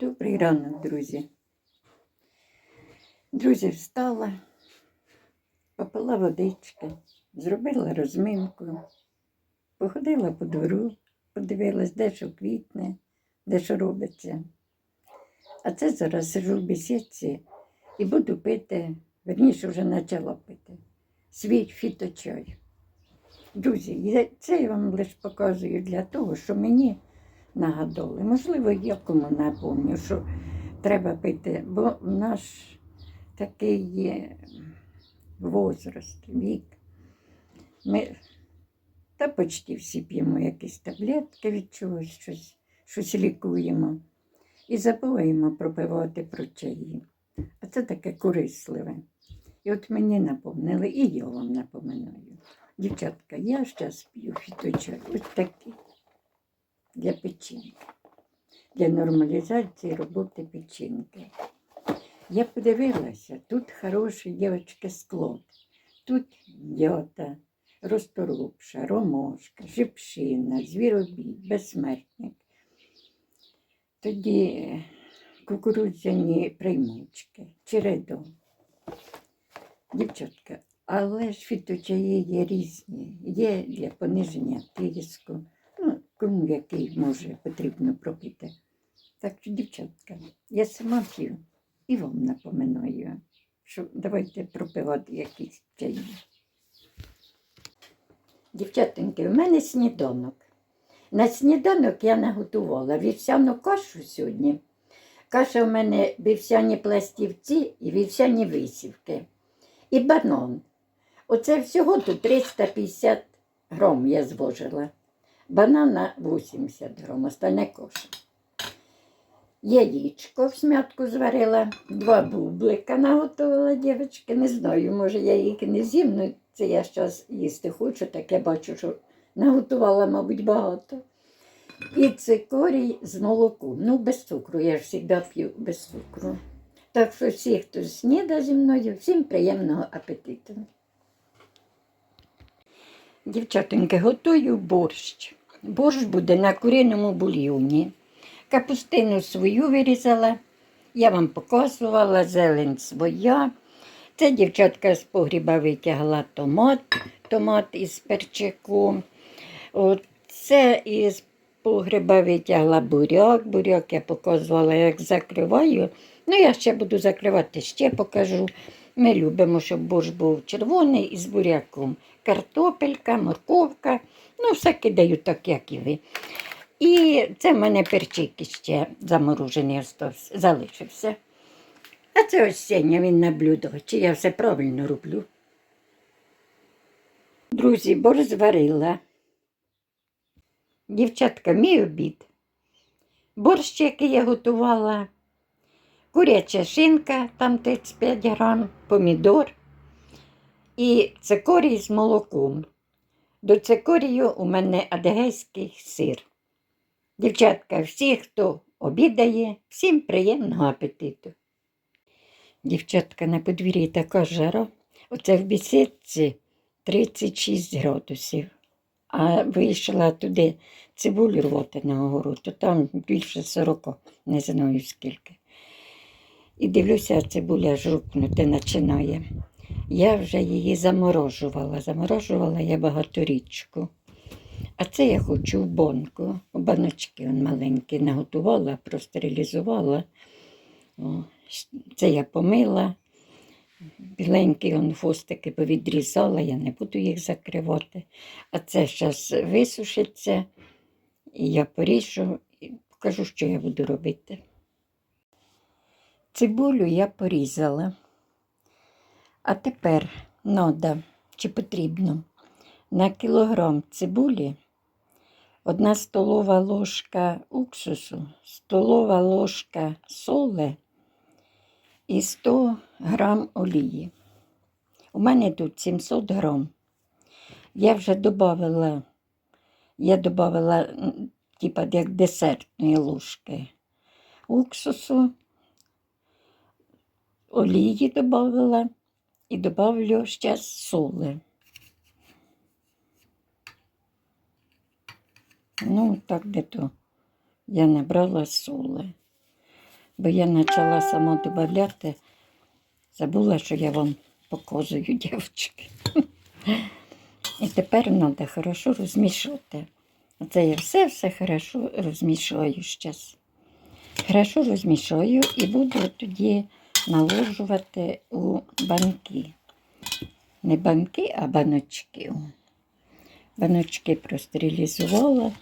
Добрий ранок, друзі. Друзі, встала, попила водички, зробила розминку, походила по двору, подивилась, де що квітне, де що робиться. А це зараз сижу в бесідці і буду пити, верніше вже почала пити, свій фіточай. Друзі, це я вам лише показую для того, що мені нагадали. Можливо, я кому напомню, що треба пити, бо наш такий є возраст, вік. Ми та почти всі п'ємо якісь таблетки від чогось, щось, щось лікуємо. І забуваємо пропивати про чаї. А це таке корисливе. І от мені напомнили, і я вам напоминаю. Дівчатка, я зараз п'ю фіточай. Ось такий для печінки, для нормалізації роботи печінки. Я подивилася, тут хороший дівчатка склад. Тут йота, розторопша, ромошка, шипшина, звіробій, безсмертник. Тоді кукурудзяні приймучки, чередо. Дівчатка, але ж фіточаї є різні. Є для пониження тиску, кому який може потрібно пропити. Так що, дівчатка, я сама п'ю і вам напоминаю, що давайте пропивати якісь чаї. Дівчатоньки, в мене сніданок. На сніданок я наготувала вівсяну кашу сьогодні. Каша в мене вівсяні пластівці і вівсяні висівки. І банан. Оце всього тут 350 грам я звожила. Банана 80 грам, остальне коша. Яєчко в смятку зварила, два бублика наготувала дівчатки. Не знаю, може я їх не з'їм, але це я зараз їсти хочу, так я бачу, що наготувала, мабуть, багато. І цикорій з молоком. Ну, без цукру, я ж завжди п'ю без цукру. Так що всі, хто сніда зі мною, всім приємного апетиту. Дівчатоньки, готую борщ. Борщ буде на куриному бульйоні. Капустину свою вирізала, я вам показувала, зелень своя. Це дівчатка з погріба витягла томат, томат із перчиком. Це із погреба витягла буряк. Буряк я показувала, як закриваю. Ну, я ще буду закривати, ще покажу. Ми любимо, щоб борщ був червоний із буряком. Картопелька, морковка. Ну, все кидаю так, як і ви. І це в мене перчик ще заморожений остався, залишився. А це ось Сеня, він на блюдо, чи я все правильно роблю. Друзі, борщ зварила. Дівчатка, мій обід. Борщ, який я готувала, куряча шинка, там 35 грам, помідор і цикорій з молоком. До цикорію у мене адегейський сир. Дівчатка, всі, хто обідає, всім приємного апетиту. Дівчатка, на подвір'ї така жара. Оце в бісідці 36 градусів. А вийшла туди цибулю рвати на огород, то там більше 40, не знаю скільки. І дивлюся, цибуля жрукнути починає. Я вже її заморожувала. Заморожувала я багаторічку. А це я хочу в бонку. Баночки маленькі наготувала, простерилізувала. О, це я помила. Біленькі он хвостики повідрізала, я не буду їх закривати. А це зараз висушиться, і я поріжу і покажу, що я буду робити. Цибулю я порізала. А тепер надо, чи потрібно, на кілограм цибулі одна столова ложка уксусу, столова ложка соли і 100 грам олії. У мене тут 700 грам. Я вже додавала, я додавала, м, типа як десертної ложки уксусу, олії додавала і добавлю ще соли. Ну, так де то я набрала соли. бо я почала сама додати. Забула, що я вам показую, дівчатки. І тепер треба хорошо розмішати. Оце я все-все хорошо розмішаю зараз. Хорошо розмішаю і буду тоді наложувати у банки. Не банки, а баночки. Баночки простерилізувала,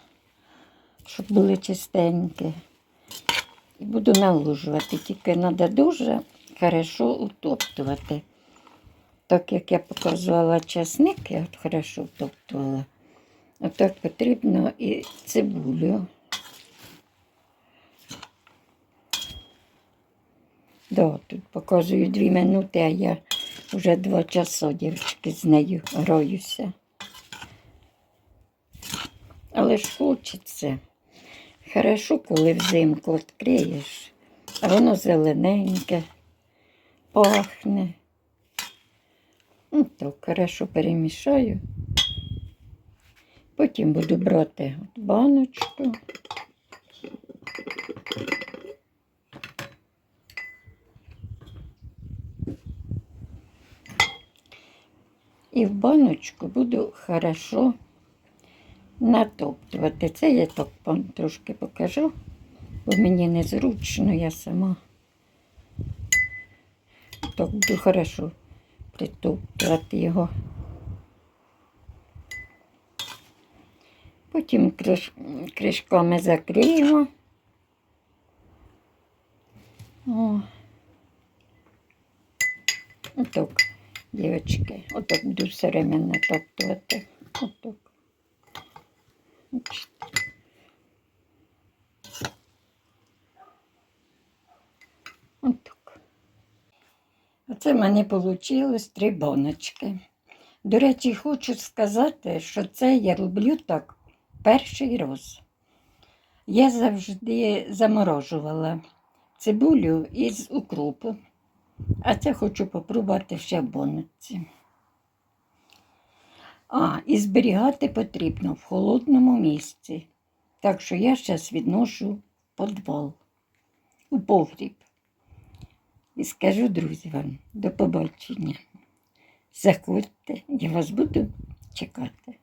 щоб були чистенькі. І буду наложувати. Тільки треба дуже хорошо утоптувати. Так як я показувала часник, я хорошо втоптувала. Отак потрібно і цибулю. Да, тут показую дві минути, а я вже два часа, дівчатки, з нею граюся. Але ж хочеться. Хорошо, коли взимку відкриєш, а воно зелененьке, пахне. Ну, так, хорошо перемішаю. Потім буду брати баночку. І в баночку буду хорошо натоптувати. Це я так вам трошки покажу, бо мені незручно, я сама так буду хорошо притоптувати його. Потім криш... кришками закриємо. О. Отак, дівчатки, отак буду все время натоптувати. Отак. Отак. Оце в мене вийшло три баночки. До речі, хочу сказати, що це я роблю так перший раз. Я завжди заморожувала цибулю із укропу, а це хочу попробувати ще в баночці. А, і зберігати потрібно в холодному місці. Так що я зараз відношу в підвал, у погріб. І скажу, друзі, вам до побачення. Заходьте, я вас буду чекати.